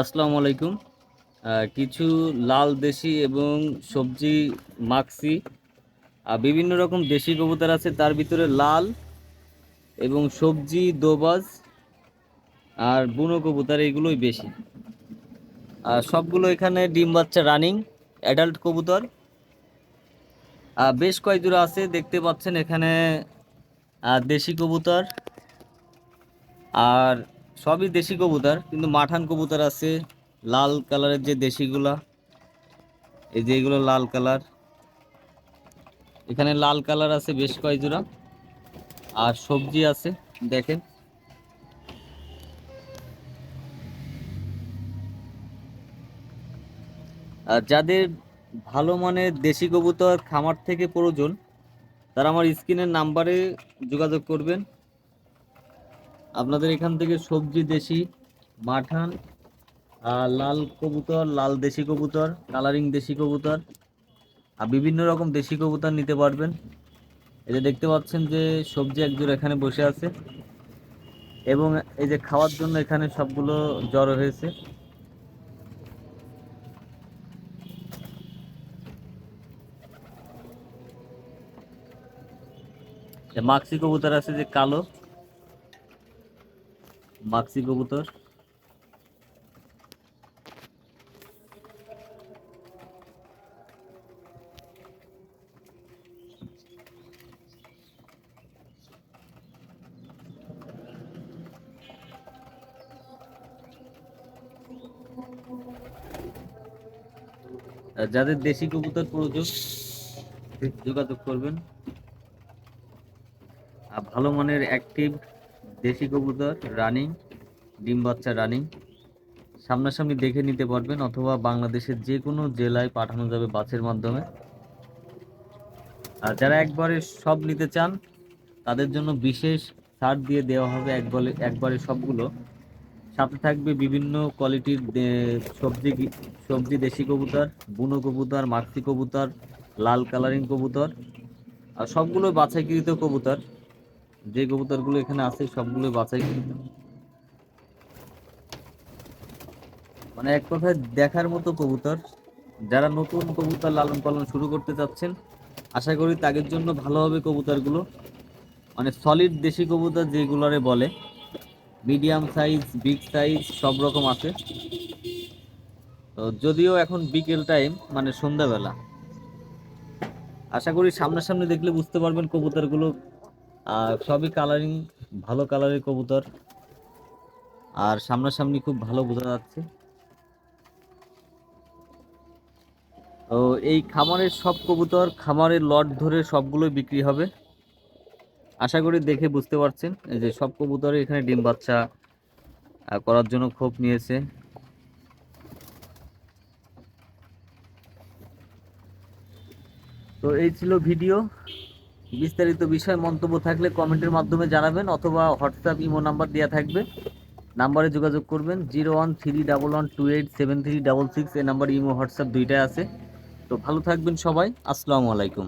আসসালামু আলাইকুম। কিছু লাল দেশি এবং সবজি মাক্সি আর বিভিন্ন রকম দেশি কবুতর আছে, তার ভিতরে লাল এবং সবজি, দোবাজ আর বুনো কবুতর এইগুলোই বেশি। আর সবগুলো এখানে ডিম বাচ্চা রানিং অ্যাডাল্ট কবুতর। বেশ কয়েক আছে, দেখতে পাচ্ছেন এখানে আহ, দেশি কবুতর আর সবই দেশি কবুতর কিন্তু মাঠান কবুতর আছে লাল কালারের যে দেশিগুলা এই যে এগুলো লাল কালার। এখানে লাল কালার আছে বেশ কয়েক জোড়া আর সবজি আছে দেখেন। আর যাদের ভালো মানের দেশি কবুতর খামার থেকে প্রয়োজন তারা আমার স্ক্রিনের নাম্বারে যোগাযোগ করবেন। আপনাদের এখান থেকে সবজি দেশি, মাঠান লাল কবুতর, লাল দেশি কবুতর, কালারিং দেশি কবুতর, আর বিভিন্ন রকম দেশি কবুতর নিতে পারবেন। এই যে দেখতে পাচ্ছেন যে সবজি একজোড়া এখানে বসে আছে। এবং এই যে খাওয়ার জন্য এখানে সবগুলো জড়ো হয়েছে। মাক্সি কবুতর আছে যে কালো। মাক্সি কবুতর। যাদের দেশি কবুতর প্রয়োজন যোগাযোগ করবেন। ভালো মানের অ্যাক্টিভ দেশি কবুতর রানিং ডিম বাচ্চা রানিং সামনাসামনি দেখে নিতে পারবেন অথবা বাংলাদেশের যে কোনো জেলায় পাঠানো যাবে বাসের মাধ্যমে। আর যারা একবারে সব নিতে চান, তাদের জন্য বিশেষ ছাড় দিয়ে দেওয়া হবে একবারে একবারে সবগুলো। সাথে থাকবে বিভিন্ন কোয়ালিটির সবজি সবজি দেশি কবুতর, বুনো কবুতর মাক্সি কবুতর, লাল কালারিং কবুতর, আর সবগুলো বাছাইকৃত কবুতর। যে কবুতরগুলো এখানে আছে, সবগুলো বাছাইকৃত মানে এক কথায় দেখার মতো কবুতর, যারা নতুন কবুতর লালন পালন শুরু করতে চাচ্ছেন, আশা করি তাদের জন্য ভালো হবে কবুতরগুলো। মানে সলিড দেশি কবুতর যেগুলোরে বলে মিডিয়াম সাইজ বিগ সাইজ সব রকম আছে। তো যদিও এখন বিকেল টাইম মানে সন্ধ্যাবেলা। আশা করি সামনাসামনি দেখলে বুঝতে পারবেন কবুতরগুলো আর সবই কালারিং ভালো কালারের কবুতর। আর সামনাসামনি খুব ভালো বোঝা যাচ্ছে। তো এই খামারের সব কবুতর, খামারের লট ধরে সবগুলোই বিক্রি হবে। আশা করি দেখে বুঝতে পারছেন যে সব কবুতরে এখানে ডিম বাচ্চা করার জন্য খোপ নিয়েছে। তো এই ছিল ভিডিও। বিস্তারিত বিষয় মন্তব্য থাকলে কমেন্টের মাধ্যমে জানাবেন অথবা হোয়াটসঅ্যাপ ইমো নাম্বার দেওয়া থাকবে। নাম্বারে যোগাযোগ করবেন zero one three double one two eight seven three double six এই নাম্বার ইমো হোয়াটসঅ্যাপ দুইটাই আছে তো ভালো থাকবেন সবাই আসসালামু আলাইকুম